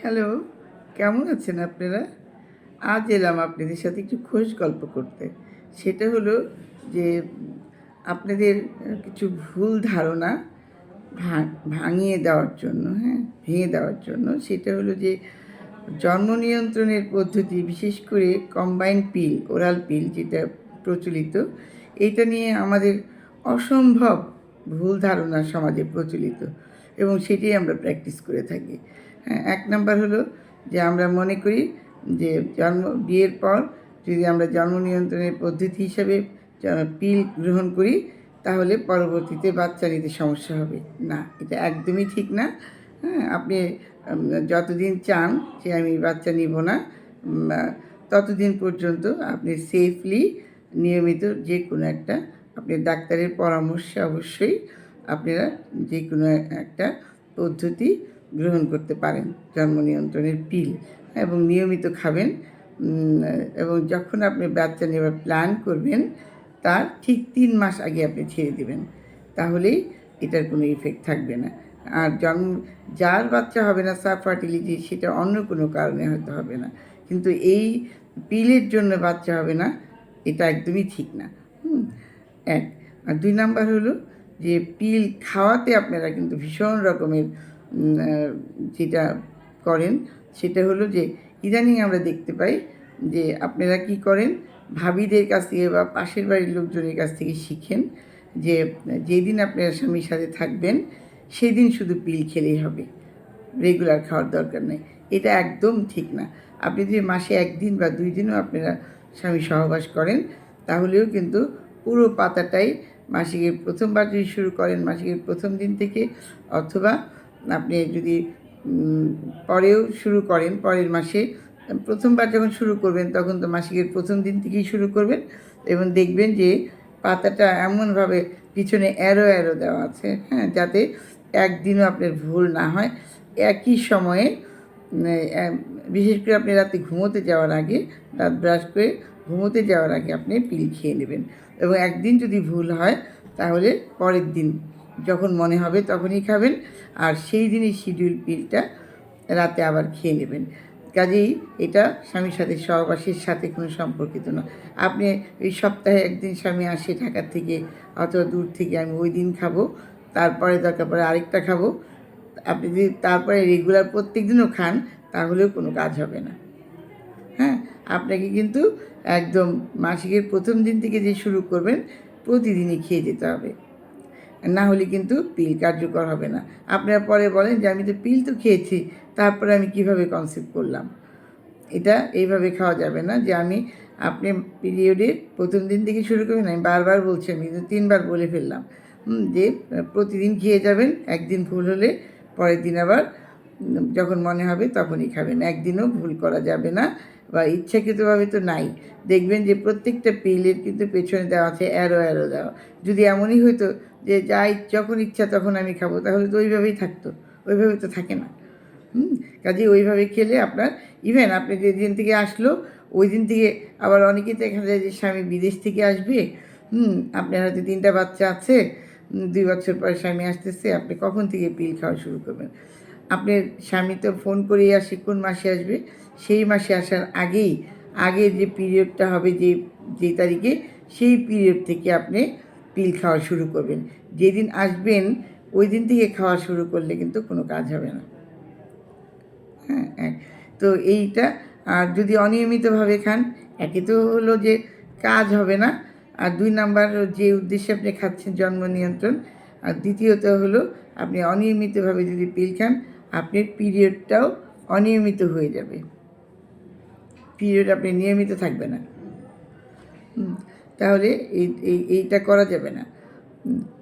Hello, কেমন আছেন আপনারা? আজ এলাম আপনাদের সাথে একটু খোঁজ গল্প করতে। সেটা হলো যে, আপনাদের কিছু ভুল ধারণা ভাঙ- ভাঙিয়ে দেওয়ার জন্য হ্যাঁ ভেঙে দেওয়ার জন্য, সেটা হলো যে, জন্ম নিয়ন্ত্রণের পদ্ধতি, বিশেষ করে কম্বাইন পিল ওরাল পিল যেটা প্রচলিত এটা নিয়ে আমাদের অসম্ভব ভুল ধারণা সমাজে প্রচলিত এবং সেটাই আমরা প্র্যাকটিস করে থাকি। এক নম্বর হলো যে আমরা মনে করি যে জন্ম, বিয়ের পর যদি আমরা জন্ম নিয়ন্ত্রণের পদ্ধতি হিসাবে পিল গ্রহণ করি, তাহলে পরবর্তীতে বাচ্চা নিতে সমস্যা হবে। না, এটা একদমই ঠিক না। হ্যাঁ আপনি যতদিন চান যে আমি বাচ্চা নিব না ততদিন পর্যন্ত আপনি সেফলি নিয়মিত যে কোনো একটা, আপনি ডাক্তারের পরামর্শে অবশ্যই আপনারা যে কোনো একটা পদ্ধতি গ্রহণ করতে পারেন। জন্ম নিয়ন্ত্রণের পিল এবং নিয়মিত খাবেন। এবং যখন আপনি বাচ্চা নেওয়ার প্ল্যান করবেন, তার ঠিক তিন মাস আগে আপনি ছেড়ে দেবেন। তাহলেই এটার কোনো ইফেক্ট থাকবে না। আর জন্ম যার বাচ্চা হবে না সাব ফার্টিলিটি সেটা অন্য কোনো কারণে হয়তো হবে না। কিন্তু এই পিলের জন্য বাচ্চা হবে না, এটা একদমই ঠিক না। এক। আর দুই নাম্বার হলো যে, পিল খাওয়াতে আপনারা কিন্তু ভীষণ রকমের যেটা করেন, সেটা হলো যে ইদানিং আমরা দেখতে পাই যে আপনারা কি করেন, ভাবিদের কাছ থেকে বা পাশের বাড়ির লোকজনের কাছ থেকে শিখেন যে যেদিন আপনারা স্বামীর সাথে থাকবেন, সেদিন শুধু পিল খেলেই হবে। রেগুলার খাওয়ার দরকার নেই। এটা একদম ঠিক না। আপনি যদি মাসে একদিন বা দুই দিনও আপনারা স্বামী সহবাস করেন, তাহলেও কিন্তু পুরো পাতাটাই মাসিকের প্রথমবার যদি শুরু করেন, মাসিকের প্রথম দিন থেকে অথবা আপনি যদি পরেও শুরু করেন, পরের মাসে, প্রথমবার যখন শুরু করবেন, তখন তো মাসিকের প্রথম দিন থেকেই শুরু করবেন এবং দেখবেন যে পাতাটা এমনভাবে পিছনে অ্যারো অ্যারো দেওয়া আছে হ্যাঁ যাতে একদিনও আপনার ভুল না হয়। একই সময়ে বিশেষ করে আপনি রাতে ঘুমোতে যাওয়ার আগে, দাঁত ব্রাশ করে ঘুমোতে যাওয়ার আগে আপনি পিল খেয়ে নেবেন এবং একদিন যদি ভুল হয়, তাহলে পরের দিন যখন মনে হবে তখনই খাবেন। আর সেই দিনই শিডিউল পিলটা রাতে আবার খেয়ে নেবেন। কাজেই এটা স্বামীর সাথে সহবাসের সাথে কোনো সম্পর্কিত না আপনি এই সপ্তাহে একদিন স্বামী আসে ঢাকার থেকে, অথবা দূর থেকে আমি ওই দিন খাব, তারপরে দরকার পরে আরেকটা খাব। আপনি যদি তারপরে রেগুলার প্রত্যেক দিনও খান, তাহলেও কোনো কাজ হবে না। হ্যাঁ আপনাকে কিন্তু একদম মাসিকের প্রথম দিন থেকে যে শুরু করবেন, প্রতিদিনই খেয়ে যেতে হবে। না হলে কিন্তু পিল কার্যকর হবে না। আপনারা পরে বলেন যে, আমি তো পিল তো খেয়েছি, তারপরে আমি কীভাবে কনসেপ্ট করলাম? এটা এইভাবে খাওয়া যাবে না যে, আমি, আপনি পিরিয়ডের প্রথম দিন থেকে শুরু করবেন, আমি বারবার বলছি, আমি কিন্তু তিনবার বলে ফেললাম। যে, প্রতিদিন খেয়ে যাবেন, একদিন ভুল হলে পরের দিন আবার যখন মনে হবে তখনই খাবেন। একদিনও ভুল করা যাবে না বা ইচ্ছাকৃতভাবে তো নাই। দেখবেন যে প্রত্যেকটা পিলের কিন্তু পেছনে দেওয়া আছে অ্যারো অ্যারো দেওয়া। যদি এমনই হতো যে যা যখন ইচ্ছা তখন আমি খাব, তাহলে তো ওইভাবেই থাকতো। ওইভাবে তো থাকে না। হুম? কাজে ওইভাবে খেলে আপনার ইভেন আপনি যে দিন থেকে আসলো ওই দিন থেকে আবার অনেকেই দেখা যায় যে, স্বামী বিদেশ থেকে আসবে? হুম? আপনার হয়তো তিনটা বাচ্চা আছে। দুই বছর পরে স্বামী আসতেছে, আপনি কখন থেকে পিল খাওয়া শুরু করবেন? আপনার স্বামী তো ফোন করেই আসে কোন মাসে আসবে? সেই মাসে আসার আগেই, আগে যে পিরিয়ডটা হবে যে যে তারিখে, সেই পিরিয়ড থেকে আপনি পিল খাওয়া শুরু করবেন। যেদিন আসবেন, ওই দিন থেকে খাওয়া শুরু করলে কিন্তু কোনো কাজ হবে না। হ্যাঁ তো এইটা, আর যদি অনিয়মিতভাবে খান, একে তো হলো যে কাজ হবে না। আর দুই নাম্বার যে উদ্দেশ্যে আপনি খাচ্ছেন জন্ম নিয়ন্ত্রণ, আর দ্বিতীয়ত হলো আপনি অনিয়মিতভাবে যদি পিল খান আপনার পিরিয়ডটাও অনিয়মিত হয়ে যাবে। পিরিয়ড আপনি নিয়মিত থাকবে না। তাহলে এই, এই- এইটা করা যাবে না।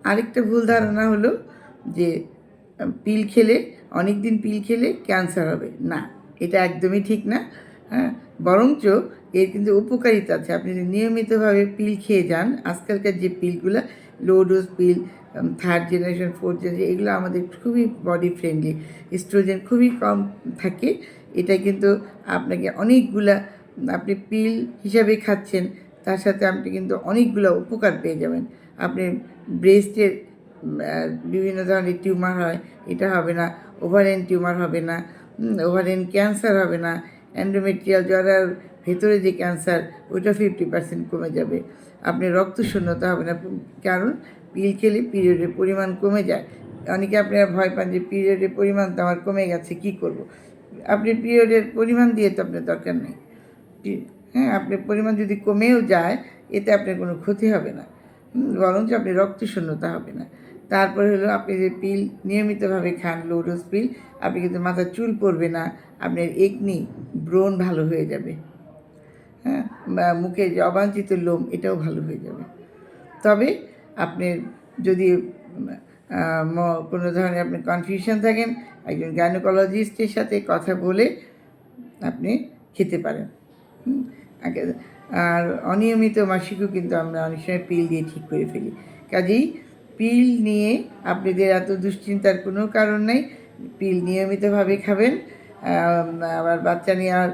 আরেকটা ভুল ধারণা হলো যে পিল খেলে অনেক দিন পিল খেলে ক্যান্সার হবে। না, এটা একদমই ঠিক না। হ্যাঁ বরঞ্চ এর কিন্তু উপকারিতা আছে। আপনি যদি নিয়মিতভাবে পিল খেয়ে যান, আজকালকার যে পিলগুলো low dose pill third generation fourth generation এগুলো আমাদের খুবই বডি ফ্রেন্ডলি স্ট্রোজেন খুবই কম থাকে। এটা কিন্তু আপনাকে অনেকগুলা, আপনি পিল হিসাবে খাচ্ছেন, তার সাথে আপনি কিন্তু অনেকগুলো উপকার পেয়ে যাবেন। আপনি ব্রেস্টের বিভিন্ন ধরনের টিউমার হয়, এটা হবে না ওভারেন টিউমার হবে না ওভারেন ক্যান্সার হবে না অ্যান্ডোমেট্রিয়াল জরার ভেতরে যে ক্যান্সার ওইটা ফিফটি পার্সেন্ট কমে যাবে। আপনি রক্ত শূন্যতা হবে না, কারণ পিল খেলে পিরিয়ডের পরিমাণ কমে যায়। অনেকে আপনারা ভয় পান যে পিরিয়ডের পরিমাণ তো আমার কমে গেছে, কি করব। আপনি পিরিয়ডের পরিমাণ দিয়ে তো আপনার দরকার নেই। হ্যাঁ আপনার পরিমাণ যদি কমেও যায়, এতে আপনার কোনো ক্ষতি হবে না। বরঞ্চ আপনি রক্ত শূন্যতা হবে না। তারপরে হলো আপনি যে পিল, নিয়মিতভাবে খান লো ডোজ পিল, আপনি কিন্তু মাথার চুল পড়বে না, আপনার একনি ব্রণ ভালো হয়ে যাবে। হ্যাঁ মুখে যে অবাঞ্ছিত লোম, এটাও ভালো হয়ে যাবে। তবে আপনি যদি কোনো ধরনের আপনি কনফিউশন থাকেন, একজন গাইনোকোলজিস্টের সাথে কথা বলে আপনি খেতে পারেন। আর অনিয়মিত মাসিকও কিন্তু আমরা অনেক সময় পিল দিয়ে ঠিক করে ফেলি। কাজেই পিল নিয়ে আপনাদের এত দুশ্চিন্তার কোনো কারণ নেই। পিল নিয়মিতভাবে খাবেন আবার বাচ্চা নেওয়ার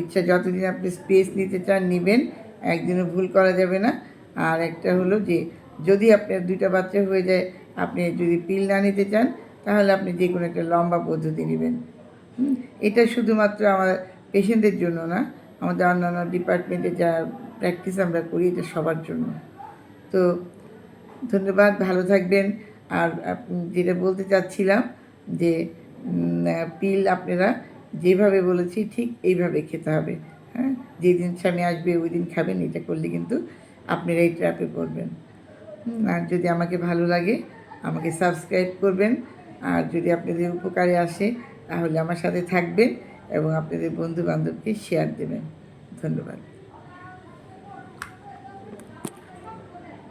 ইচ্ছা যতদিন আপনি স্পেস নিতে চান, নেবেন, একদিনও ভুল করা যাবে না। আর একটা হলো যে যদি আপনার দুইটা বাচ্চা হয়ে যায়, আপনি যদি পিল না নিতে চান, তাহলে আপনি যে কোনো একটা লম্বা পদ্ধতি নেবেন। এটা শুধুমাত্র আমার পেশেন্টদের জন্য না, আমাদের অন্যান্য ডিপার্টমেন্টে যা প্র্যাকটিস আমরা করি, এটা সবার জন্য। তো ধন্যবাদ, ভালো থাকবেন। আর যেটা বলতে চাচ্ছিলাম যে পিল আপনারা যেভাবে বলেছি, ঠিক এইভাবে খেতে হবে। হ্যাঁ? যেদিন স্বামী আসবে, ওই দিন খাবেন, এটা করলে কিন্তু আপনারা এই ট্র্যাপে পড়বেন। আর যদি আমাকে ভালো লাগে, আমাকে সাবস্ক্রাইব করবেন। আর যদি আপনাদের উপকারে আসে, তাহলে আমার সাথে থাকবেন এবং আপনাদের বন্ধু বান্ধবকে শেয়ার দেবেন। ধন্যবাদ।